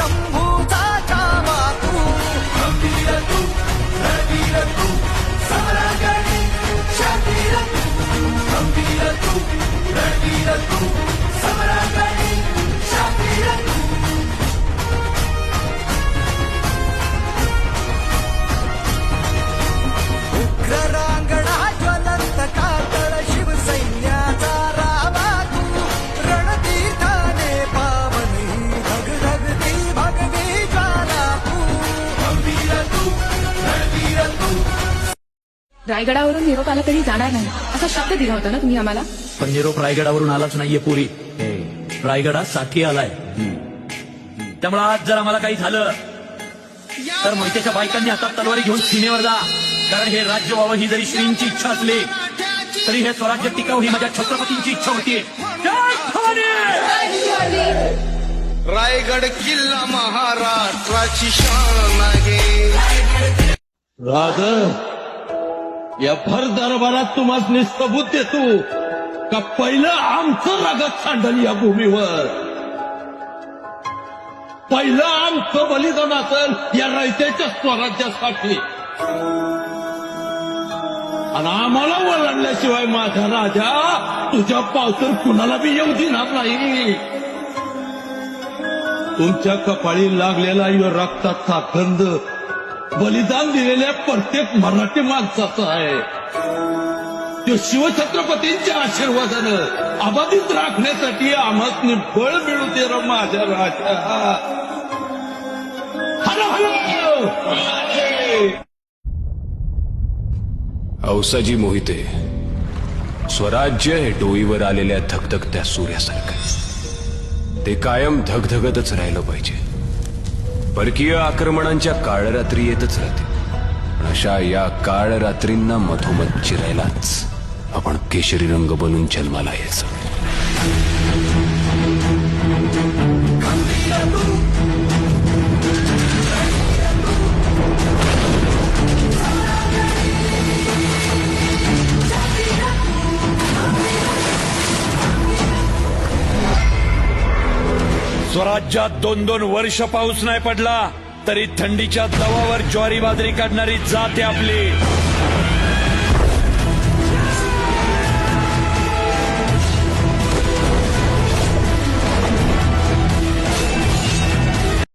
怎？रायगडावरून निरोप आला तरी जाणार नाही. असा शब्द दिला होता ना तुम्ही आम्हाला? पण निरोप रायगडावरून आलाच नाहीये पुरी. रायगडात साठी आलाय. त्यामुळे आज जर आम्हाला काही झालं तर मोहितेच्या बायकांनी हातात तलवारी घेऊन सीमेवर जा. कारण हे राज्य व्हावं ही जरी श्रींची इच्छा असली तरी हे स्वराज्य टिकावं ही माझ्या छत्रपतींची इच्छा होती! रायगड किल्ला महाराष्ट्राची शान आहे. राज या भर दरबारात तुम्हाला सबूत देतो. का पहिलं आमचं रगत सांडल या भूमीवर? पहिलं आमचं बलिदान असेल या रयतेच्या स्वराज्यासाठी. आणि आम्हाला वळणल्याशिवाय माझा राजा तुझ्या पावतर कुणाला बी येऊ देणार नाही. तुमच्या कपाळी लागलेला यो रक्ताचा गंध बलिदान दिलेल्या प्रत्येक मराठी माणसाचं आहे. तो शिवछत्रपतींच्या आशीर्वादानं अबाधित राखण्यासाठी आम्हाला बळ मिळू दे र माझ्या राजा. हॅलो हॅलो औसाजी मोहिते स्वराज्य हे डोईवर आलेल्या धगधगत्या सूर्यासारखं ते कायम धगधगतच राहिलं पाहिजे. परकीय आक्रमणांच्या काळरात्री येतच राहते. अशा या काळरात्रींना मधोमध चिरायलाच आपण केशरी रंग बनून जन्माला यायचं. स्वराज्यात दोन दोन वर्ष पाऊस नाही पडला तरी थंडीच्या दवावर ज्वारी बाजरी काढणारी जाते आपली.